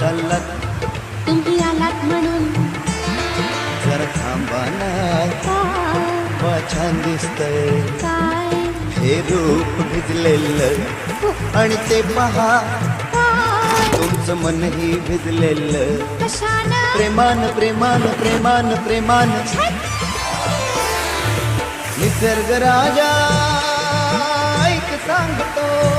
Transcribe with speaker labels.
Speaker 1: चाललात.
Speaker 2: तुम्ही आलात म्हणून.
Speaker 1: जर थांबा ना. छान दिसतंय. हे रूप भिजलेलं आणि ते पहा तुमचं मनही भिजलेलं. प्रेमान प्रेमान प्रेमान प्रेमान. निसर्ग राजा ऐक सांगतो.